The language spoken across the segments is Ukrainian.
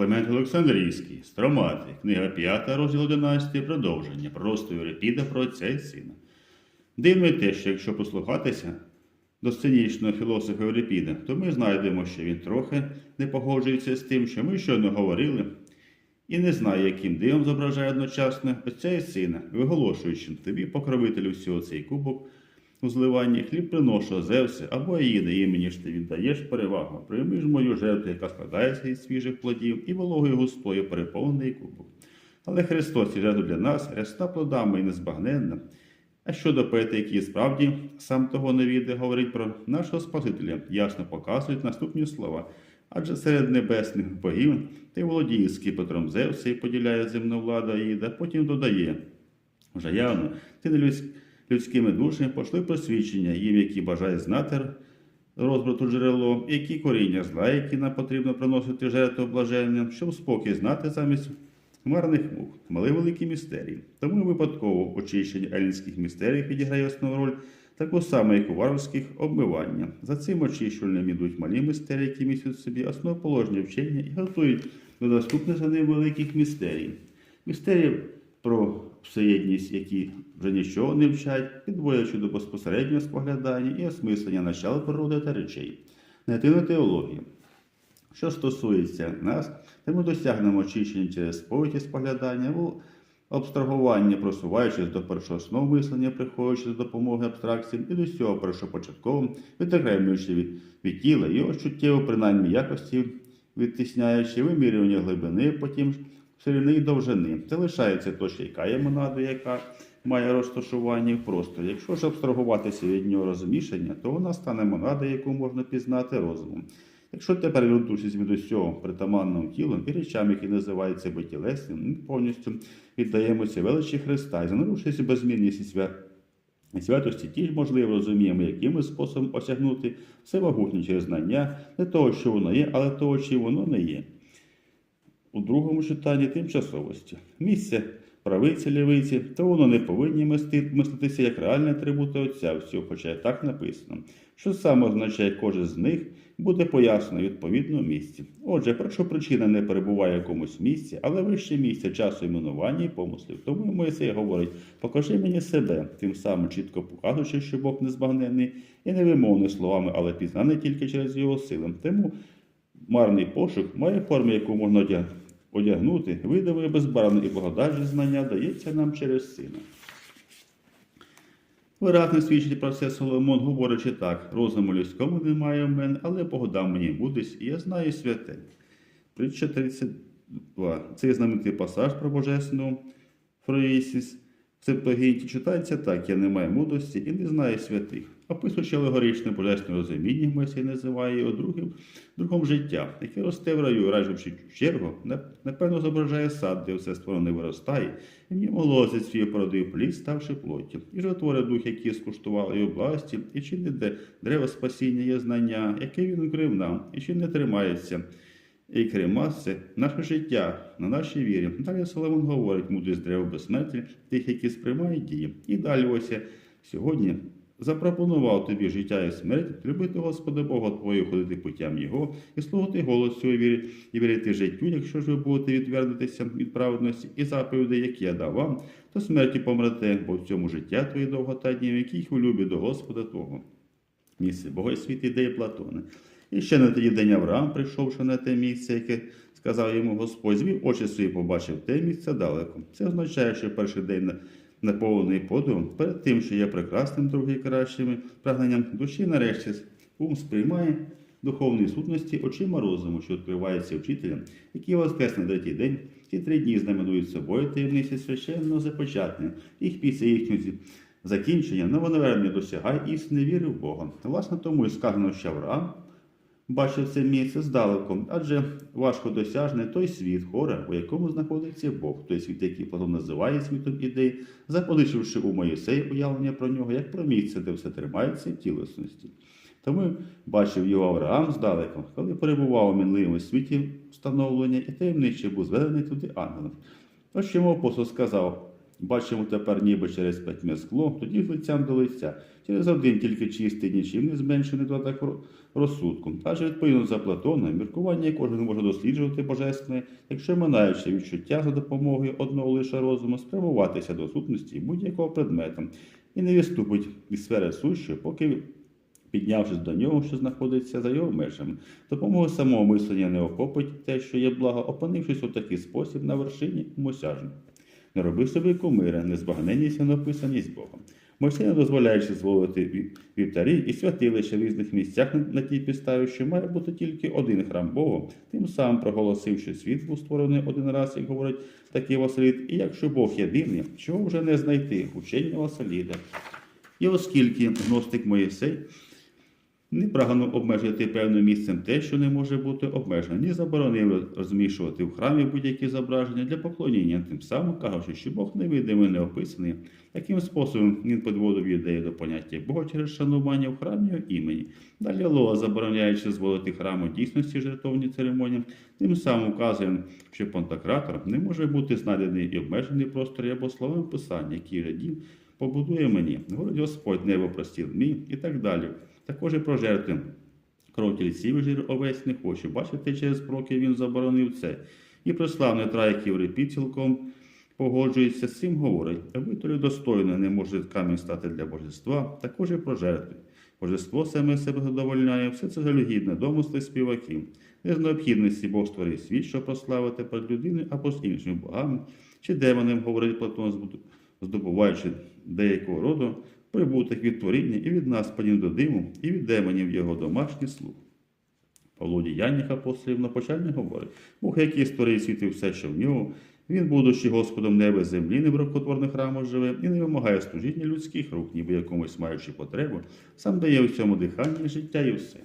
Клемент Олександрійський, Стромати, книга 5, розділ 11, продовження, просто Єврипіда про отця і сина. Дивно те, що якщо послухатися до сценічного філософа Єврипіда, то ми знайдемо, що він трохи не погоджується з тим, що ми щойно говорили, і не знає, яким дивом зображає одночасно отця і сина, виголошуючи тобі, покровителю всього цей кубок, у зливанні хліб приношу Зевси або Аїда, імені ж ти віддаєш перевагу. Прийми ж мою жертву, яка складається із свіжих плодів, і вологою густою переповнений кубок. Але Христос і жертва для нас, рясна плодами і незбагненна. А щодо поета, який справді сам того не віде, говорить про нашого Спасителя, ясно показують наступні слова. Адже серед небесних богів ти володіє скіпетром Зевса і поділяє земну владу Аїда, потім додає. Вже явно, ти не людсь- людськими душами пошли просвідчення, їм, які бажають знати розбрату джерело, які коріння зла, які нам потрібно приносити жертву блаженням, щоб спокій знати замість хмарних мух, мали великі містерії. Тому випадково очищення елінських містерій відіграє основну роль, таку саму, як у варварських обмивання. За цим очищувальним ідуть малі містерії, які містять в собі основоположні вчення і готують до наступних за ним великих містерій. Містерії про всеєдність, які вже нічого не вчать, підводячи до безпосереднього споглядання і осмислення начала природи та речей. Негативна теологія. Що стосується нас, то ми досягнемо очищення через сповідь споглядання у абстрагування, просуваючись до першооснов мислення, приходячи до допомоги абстракціям і до всього першопочаткового, відокремлюючи від, від тіла його чуттєво, принаймні якості, відтісняючи вимірювання глибини, потім ширини і довжини. Це лишається точка, яка є монада, яка має розташування в просторі. Якщо ж абстрагуватися від нього розумішання, то вона стане монадою, яку можна пізнати розумом. Якщо тепер відлучись від усього притаманним тілом і речам, які називаються безтілесним, ми повністю віддаємося величі Христа і занурившись безмірність святості, ті ж можливо розуміємо, яким способом осягнути всемогутнє через знання не того, що воно є, але того, чи воно не є. У другому читанні тимчасовості. Місце правиці лівиці, то воно не повинні мислитися як реальні атрибути Отця всього, хоча і так написано. Що саме означає кожен з них, буде пояснено відповідно місці. Отже, першопричина не перебуває в якомусь місці, але вище місце часу іменування і помислів. Тому Моїсей говорить: покажи мені себе, тим самим чітко показуючи, що Бог незбагненний і невимовний словами, але пізнаний тільки через його сили. Тому марний пошук має форму, яку можна одягнути, видове безбарвне і благодатне знання дається нам через сина. Виразно свідчить про це Соломон, говорячи так: розуму людському немає в мене, але Бог мені мудрість, і я знаю святе. Притча 32. Цей знаменитий пасаж про божественну Фроїсіс в Септогінті читається так: я не маю мудрості і не знаю святих. Описуючи алегоричне божественне розуміння, Мойсей називає його другим, другом життя, яке росте в раю, раджучи чергу, напевно зображає сад, де все створене виростає, і в ньому лозить свій породив плід, ставши плоттю. І жотвори дух, які скуштували його області, і чи не де дерево спасіння є знання, яке він укрив нам, і чи не тримається. І крема це наше життя на нашій вірі. Далі Соломон говорить, мудрість древа безсмерті, тих, які сприймають дії. І далі ось сьогодні запропонував тобі життя і смерть, любити Господа Бога твого, ходити путям Його, і слухати голос цього віри, і вірити життю, якщо ж ви будете відвернутися від праведності і заповідей, які я дав вам, то смерті помрете, бо в цьому життя твої довгота днів, яких у любі до Господа Твого. Місце Бога і світ ідеї Платона. І ще на тоді день Авраам, прийшовши на те місце, яке сказав йому Господь, звів очі свої побачив те місце далеко. Це означає, що перший день наповнений подумом, перед тим, що є прекрасним, другий кращими прагненням душі, нарешті ум сприймає духовні сутності очима розуму, що відкривається вчителям, який воскрес на третій день. Ці три дні знаменують собою таємниці священного започатнення, їх після їхнього закінчення новонавернення досягає істини віри в Бога. Власне, тому і сказано, що Авраам бачив це місце здалеку, адже важко досяжний той світ хора, у якому знаходиться Бог, той світ, який Платон називає світом ідей, запозичивши у Моїсеї уявлення про нього як про місце, де все тримається в тілесності. Тому бачив його Авраам здалеку, коли перебував у мінливому світі встановлення, і таємниче був зведений туди ангелом. Ось чому апостол сказав Бачимо тепер ніби через п'ятьме скло, тоді лицям до лиця, через один тільки чистий, нічим не зменшений додаток ро- розсудку. Адже відповідно за Платоном, міркування кожен може досліджувати божественне, якщо минаючи відчуття за допомогою одного лише розуму, спрямуватися до сутності будь-якого предмета і не відступить із сфери сущої, поки піднявшись до нього, що знаходиться за його межами. Допомогою самого мислення не охопить те, що є благо, опинившись у такий спосіб на вершині мосяжні. Не роби собі кумира, незбагненність і написаність Богом. Мойсей, не дозволяючи зволити ві- вівтарі і святилища в різних місцях на- на тій підставі, що має бути тільки один храм Богу, тим самим проголосив, що світ був створений один раз, як говорить такий Василіт, і якщо Бог єдиний, чого вже не знайти учення Василіда. І оскільки гностик Моїсей не прагнув обмежити певним місцем те, що не може бути обмежено, ні заборонив розміщувати в храмі будь-які зображення для поклоніння, тим самим кажучи, що Бог невидимий, не описаний. Таким способом він підводив ідею до поняття Бога через шанування в храмі його імені. Далі Лоа, забороняючи зволити храму дійсності жертовні церемонії, тим самим вказує, що понтократор не може бути знайдений і обмежений в просторі або словами писання, же дім побудує мені. Говорить Господь, небо простів мій і так далі. Також і про жертви. Кров тільців і жир овець не хочу. Бачите, через проки він заборонив це. І прославний трай Єврипі цілком погоджується з цим, говорить, виторі достойно не може камінь стати для божества, також і про жертви. Божество саме себе задовольняє, все це жалюгідне, домисли співаків. Не з необхідності Бог створив світ, щоб прославити перед людиною або з іншими богами, чи демонем, говорить Платон, здобуваючи деякого роду прибуток від творіння і від нас подіб до диму, і від демонів його домашній слух. Павло діяннях апостолів на почальні говорить, Бог, який створив світ і все, що в нього, він, будучи Господом неба землі, не в рукотворних храмах живе і не вимагає служіння людських рук, ніби якомусь маючи потребу, сам дає у цьому дихання, життя і все.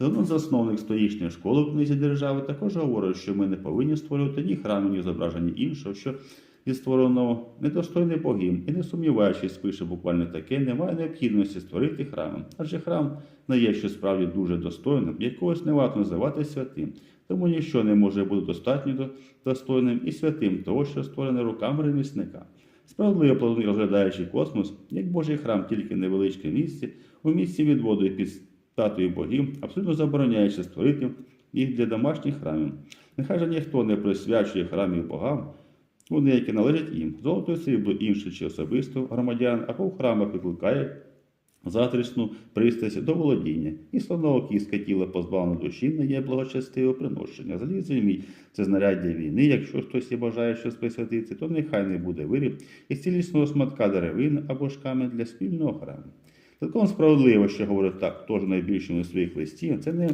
Один засновник стоїчної школи в книзі держави також говорить, що ми не повинні створювати ні храму, ні зображення іншого, що і створеного недостойний богів, і не сумніваючись, пише буквально таке, немає необхідності створити храм. Адже храм не є що справді дуже достойним, якогось не варто називати святим. Тому ніщо не може бути достатньо достойним і святим того, що створене руками ремісника. Справедливо Платон, розглядаючи космос, як Божий храм, тільки невеличке місце, у місці відводу під статую богів, абсолютно забороняючи створити їх для домашніх храмів. Нехай же ніхто не присвячує храмів богам, вони, які належать їм, золото і срібло інше чи особисто громадян, або в храмах викликає затрісну пристрасть до володіння, і слоново кістка тіла позбавлено душі не є благочестиве приношення. Залізо мідь – це знаряддя війни. Якщо хтось і бажає щось присвятити, то нехай не буде виріб із цілісного сматка деревини або ж камінь для спільного храму. Цілком справедливо, що говорить так, хто ж найбільшим у своїх листів, це не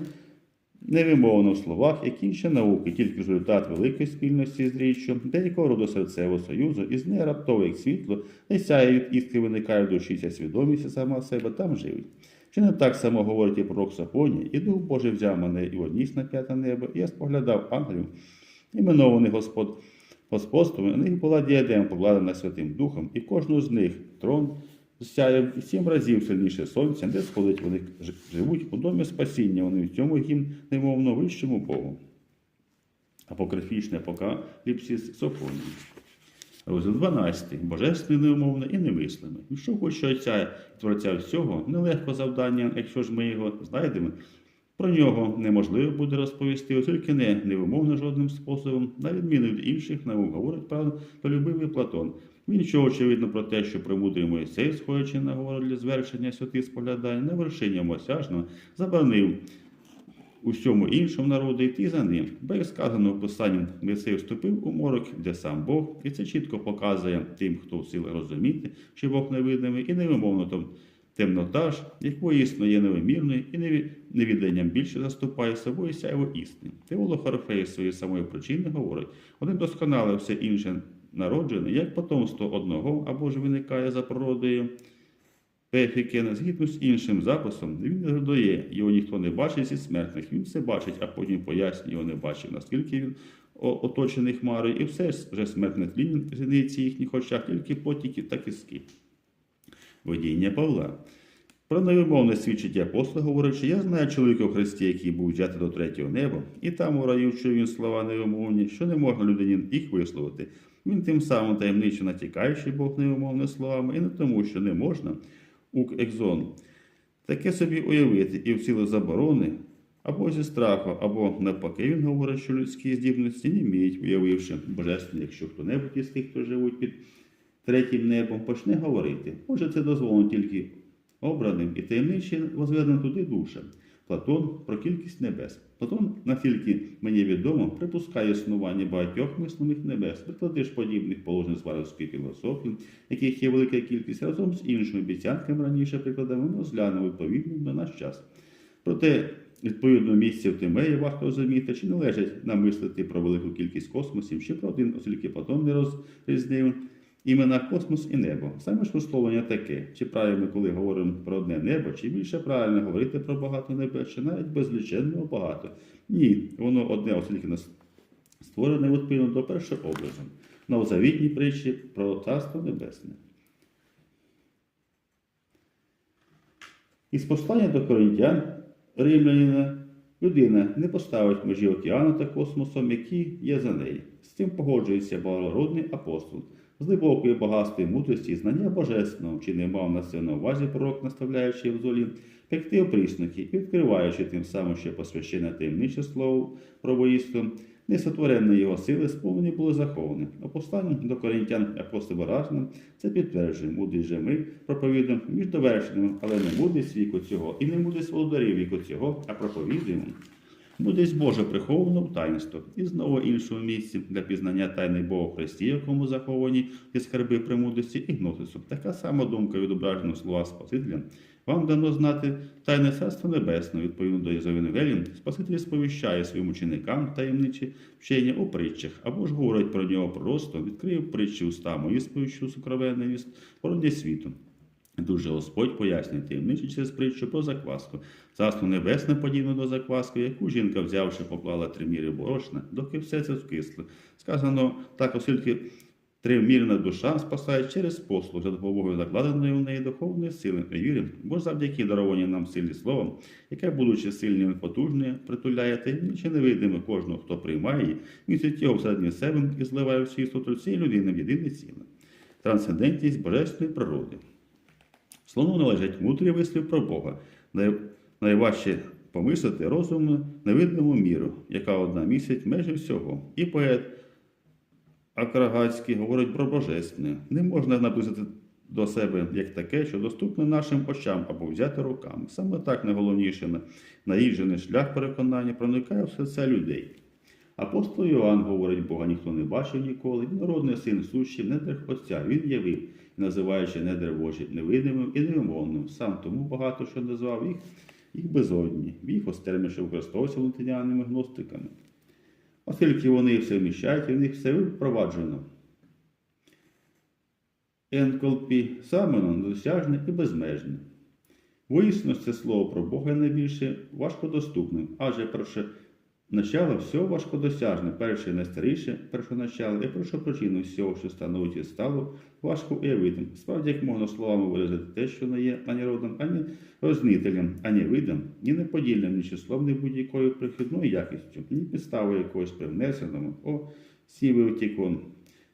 невимовно в словах, які ще науки, тільки результат великої спільності з річчю, деякого роду серцевого союзу, із неї раптово, як світло, не сяє від іскри виникає в душі ця свідомість сама себе там живить. Чи не так само говорить і пророк Сафоній, і Дух Божий взяв мене і одніс на п'яте небо, і я споглядав ангелів, іменованих Господ, господством, і на них була діадема, покладена Святим Духом, і кожну з них трон сяє сім разів сильніше сонця, де сходить вони живуть у домі спасіння, вони в цьому їм немовно вищому Богу. Апокрифічне апокаліпсис Софонії. Розділ 12. Божественне неумовне і немислиме. Якщо хоч Отця і Творця всього, нелегко завдання, якщо ж ми його знайдемо, про нього неможливо буде розповісти, оскільки не невимовно жодним способом, на відміну від інших наук, говорить правду любивий Платон. Він чув, очевидно, про те, що премудрий Моїсей, сходячи на гору для звершення святих споглядань, на вершині Мосяжного, заборонив усьому іншому народу йти за ним. Бо як сказано в писанні, Моїсей вступив у морок, де сам Бог, і це чітко показує тим, хто в силах розуміти, що Бог невидимий, і невимовно там темнота ж, якої існує невимірною і невіданням більше заступає собою сяйво істини. Теолог Орфей своєї самої причини говорить, один досконале все інше народжене, як потомство одного або ж виникає за природою. Пефікен, згідно з іншим записом, він не додає, його ніхто не бачить зі смертних. Він все бачить, а потім пояснює, його не бачив, наскільки він оточений хмарою, і все ж вже смертне тління зіниці їхніх очах, тільки потіки та киски. Водіння Павла. Про невимовне свідчить апостол, говорячи, я знаю чоловіка в Христі, який був взяти до третього неба, і там у раю чув він слова невимовні, що не можна людині їх висловити. Він тим самим таємниче натякаючи Бог невимовними словами, і не тому, що не можна ук екзон. Таке собі уявити і в ціле заборони, або зі страху, або навпаки, він говорить, що людські здібності не вміють, уявивши божественне, якщо хто-небудь із тих, хто живуть під третім небом, почне говорити. Може, це дозволено тільки обраним і таємниче возведено туди душам. Платон про кількість небес. Платон, наскільки мені відомо, припускає існування багатьох мислених небес, приклади ж подібних положень з варварської філософії, яких є велика кількість, разом з іншими обіцянками раніше прикладами ми розглянемо відповідно на наш час. Проте, відповідно, місце в Тимеї варто розуміти, чи належить намислити про велику кількість космосів, чи про один, оскільки Платон не розрізнив імена космос і небо. Саме ж висловлення таке, чи правильно, коли говоримо про одне небо, чи більше правильно говорити про багато небес, чи навіть безліченного багато. Ні, воно одне, оскільки нас створене відповідно до першого образу. Новозавітній притчі про царство небесне. Із послання до коринтян римлянина людина не поставить межі океану та космосом, які є за неї. З цим погоджується благородний апостол. З глибокої багатства мудрості і знання божественного, чи не мав на це на увазі пророк, наставляючи золі, пекти опрісники відкриваючи тим самим ще посвящене таємниче слово про несотворенні його сили сповнені були заховані. А посланням до коринтян апостол Варажним це підтверджує, мудрість же ми проповідуємо між довершеними, але не мудрість віку цього, і не мудрість володарів віку цього, а проповідуємо. Мудрість Божа прихована в таїнство, і знову іншому місці для пізнання тайни Бога Христі, якому заховані і скарби премудрості і гносису. Така сама думка відображена в слова Спасителя. Вам дано знати тайне царство небесне, відповідно до Євангелії, Спаситель сповіщає своїм ученикам таємничі вчення у притчах, або ж говорить про нього просто, відкриє притчі уста мої, сповіщу сокровенний віст, породі світу. Дуже Господь пояснює таємничі через притчу про закваску. Царство небесне подібно до закваски, яку жінка, взявши, поклала три міри борошна, доки все це вкисло. Сказано так, оскільки тримірна душа спасає через послуг, за допомогою закладеної в неї духовної сили і віри, бо завдяки даровані нам силі словом, яке, будучи сильним і потужним, притуляє таємниче невидиме кожного, хто приймає її, містить його всередині себе і зливає всі істоту цієї людини в єдине ціле. Трансцендентність божественної природи. Словно належить мудрий вислів про Бога. Найважче помислити розумну невидиму міру, яка одна місяць межі всього. І поет Акрагацький говорить про божественне. Не можна наблизити до себе як таке, що доступне нашим очам або взяти руками. Саме так найголовніше на- наїжджений шлях переконання проникає в серця людей. Апостол Іоанн говорить, Бога ніхто не бачив ніколи, народний син сущий в недрах Отця. Він явив, називаючи недр Божі невидимим і невимовним. Сам тому багато що назвав їх, їх безодні. Їх остерміше використовувався латиняними гностиками. Оскільки вони все вміщають, і в них все впроваджено. Енколпі самено недосяжне і безмежне. Воїсно це слово про Бога найбільше важкодоступним, адже перше начало всього важкодосяжне, перше і найстаріше першоначало, і першопричину всього, що становить і стало, важко уявити. Справді, як можна словами виразити те, що не є ані родом, ані рознителем, ані видом, ні неподільним, ні числом, ні будь-якою прихідною якістю, ні підставою якоюсь привнесеному, о, сівий утікон,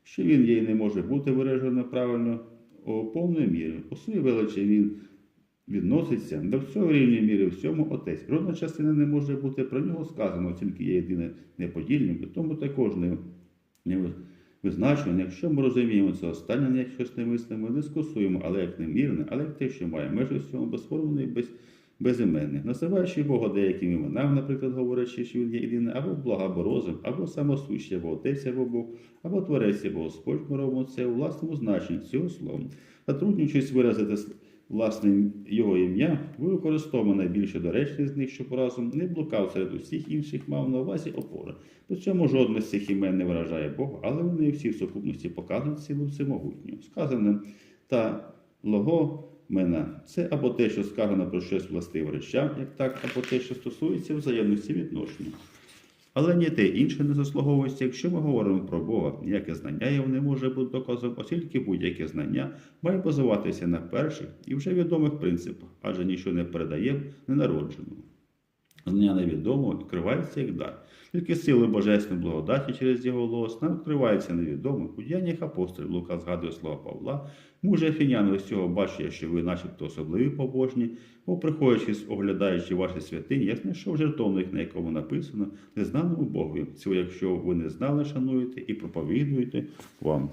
що він їй не може бути виражено правильно о повною мірою. У своїй величі він відноситься до всього рівня міри всьому отець. Жодна частина не може бути про нього сказано, тільки є єдине неподільним, і тому також не, не визначено, якщо ми розуміємо це останнє, не як щось немислимо, дискусуємо, але як немірне, але як те, що має межі всьому безформене і без, безіменне, називаючи Бога деякими іменами, наприклад, говорячи, що він є єдиний, або благоборозим, або самосущий, або отець, або Бог, або творець, або Господь, ми робимо це у власному значенні цього слова. Затруднюючись виразити власне його ім'я, ви використовуємо найбільше доречних з них, щоб разом не блукав серед усіх інших, мав на увазі опори. При цьому жодне з цих імен не виражає Бога, але вони всі в сукупності показують силу всемогутнього. Сказане та лого мена це або те, що сказано про щось властиве речам, як так, або те, що стосується взаємності відношення. Але ні те інше не заслуговується, якщо ми говоримо про Бога, ніяке знання його не може бути доказом, оскільки будь-яке знання має базуватися на перших і вже відомих принципах, адже нічого не передає ненародженому. Знання невідомого відкривається як дар. Тільки сили Божественної благодаті через його голос нам відкривається невідоме. У діяннях апостолів Лука згадує слова Павла. Муже Афіняни з цього бачу, що ви начебто особливі побожні, бо приходячи, оглядаючи ваші святині, я знайшов жертовник, на якому написано незнаному Богові. Цього, якщо ви не знали, шануєте і проповідуєте вам.